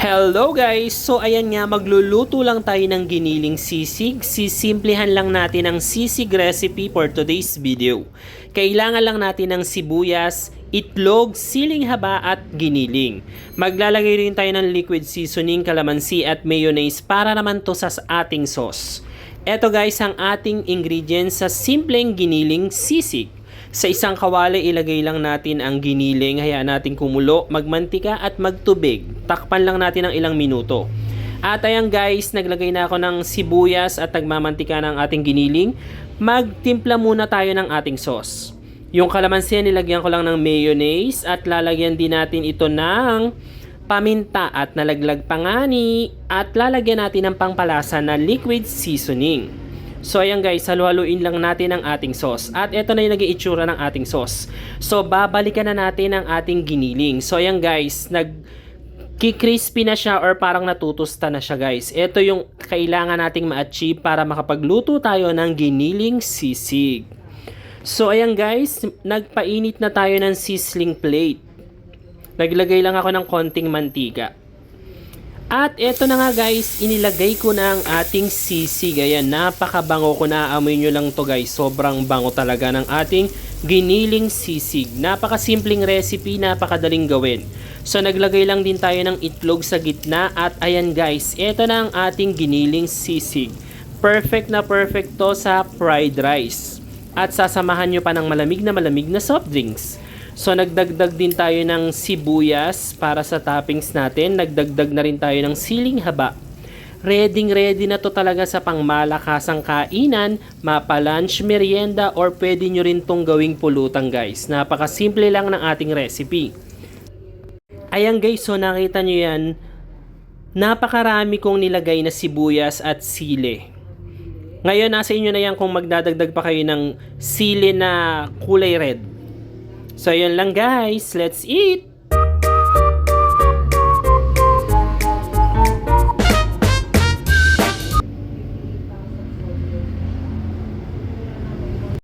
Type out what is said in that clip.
Hello guys! So ayan nga, magluluto lang tayo ng giniling sisig. Sisimplihan lang natin ang sisig recipe for today's video. Kailangan lang natin ng sibuyas, itlog, siling haba at giniling. Maglalagay rin tayo ng liquid seasoning, kalamansi at mayonnaise para naman to sa ating sauce. Eto guys ang ating ingredients sa simpleng giniling sisig. Sa isang kawali, ilagay lang natin ang giniling, hayaan natin kumulo, magmantika at magtubig. Takpan lang natin ng ilang minuto. At ayan guys, naglagay na ako ng sibuyas at nagmamantika ng ating giniling. Magtimpla muna tayo ng ating sauce. Yung kalamansi, nilagyan ko lang ng mayonnaise at lalagyan din natin ito ng paminta at nalaglag pangani at lalagyan natin ng pangpalasa na liquid seasoning. So ayan guys, halu-haluin lang natin ang ating sauce. At ito na yung naging itsura ng ating sauce. So babalikan na natin ang ating giniling. So ayan guys, nag crispy na siya or parang natutusta na siya guys. Ito yung kailangan nating ma-achieve para makapagluto tayo ng giniling sisig. So ayan guys, nagpainit na tayo ng sizzling plate. Naglagay lang ako ng konting mantika. At eto na nga guys, inilagay ko na ang ating sisig. Ayan, napakabango ko na. Nyo lang to guys. Sobrang bango talaga ng ating giniling sisig. Napakasimpleng recipe, napakadaling gawin. So naglagay lang din tayo ng itlog sa gitna. At ayan guys, eto na ang ating giniling sisig. Perfect na perfect to sa fried rice. At sasamahan nyo pa ng malamig na malamig na soft drinks. So nagdagdag din tayo ng sibuyas para sa toppings natin. Nagdagdag na rin tayo ng siling haba. Ready ready na to talaga sa pangmalakasang kainan, mapa lunch, merienda, or pwede nyo rin tong gawing pulutan guys. Napakasimple lang ng ating recipe. Ayan guys, so nakita nyo yan. Napakarami kong nilagay na sibuyas at sili. Ngayon, nasa inyo na yan kung magdadagdag pa kayo ng sili na kulay red. So, yun lang guys. Let's eat!